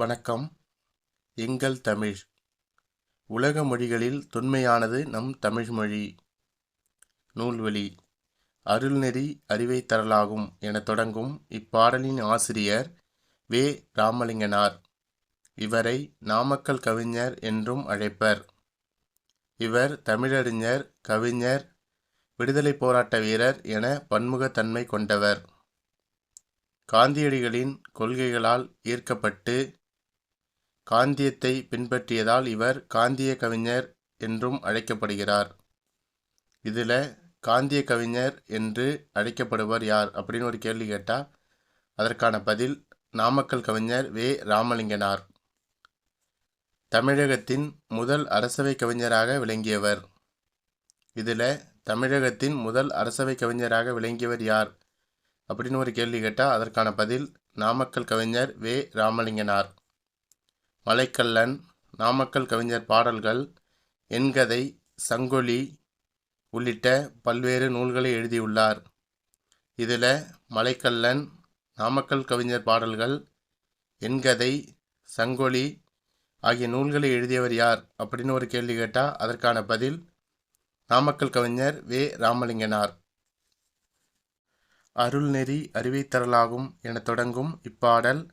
வணக்கம். எங்கள் தமிழ். உலக மொழிகளில் தொன்மையானது நம் தமிழ்மொழி நூல்வழி. அருள்நெறி அறிவை தரலாகும் என தொடங்கும் இப்பாடலின் ஆசிரியர் வே. ராமலிங்கனார். இவரை நாமக்கல் கவிஞர் என்றும் அழைப்பர். இவர் தமிழறிஞர் கவிஞர் விடுதலை போராட்ட வீரர் என பன்முகத்தன்மை கொண்டவர். காந்தியடிகளின் கொள்கைகளால் ஈர்க்கப்பட்டு காந்தியத்தை பின்பற்றியதால் இவர் காந்திய கவிஞர் என்றும் அழைக்கப்படுகிறார். இதில் காந்திய கவிஞர் என்று அழைக்கப்படுவர் யார் அப்படின்னு ஒரு கேள்வி கேட்டால் அதற்கான பதில் நாமக்கல் கவிஞர் வே. ராமலிங்கனார். தமிழகத்தின் முதல் அரசவை கவிஞராக விளங்கியவர். இதில் தமிழகத்தின் முதல் அரசவை கவிஞராக விளங்கியவர் யார் அப்படின்னு ஒரு கேள்வி கேட்டால் அதற்கான பதில் நாமக்கல் கவிஞர் வே. ராமலிங்கனார். மலைக்கல்லன் நாமக்கல் கவிஞர் பாடல்கள் எண்கதை சங்கொலி உள்ளிட்ட பல்வேறு நூல்களை எழுதியுள்ளார். இதில் மலைக்கல்லன் நாமக்கல் கவிஞர் பாடல்கள் எண்கதை சங்கொலி ஆகிய நூல்களை எழுதியவர் யார் அப்படின்னு ஒரு கேள்வி கேட்டால் அதற்கான பதில் நாமக்கல் கவிஞர் வே. ராமலிங்கனார். அருள்நெறி அறிவைத்தரலாகும் என தொடங்கும் இப்பாடல்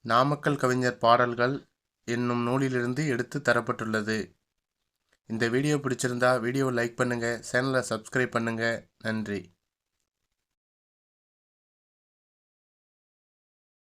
நாமக்கல் கவிஞர் பாடல்கள் என்னும் நூலிலிருந்து எடுத்து தரப்பட்டுள்ளது. இந்த வீடியோ பிடிச்சிருந்தா வீடியோவை லைக் பண்ணுங்கள் சேனலை சப்ஸ்கிரைப் பண்ணுங்கள் நன்றி.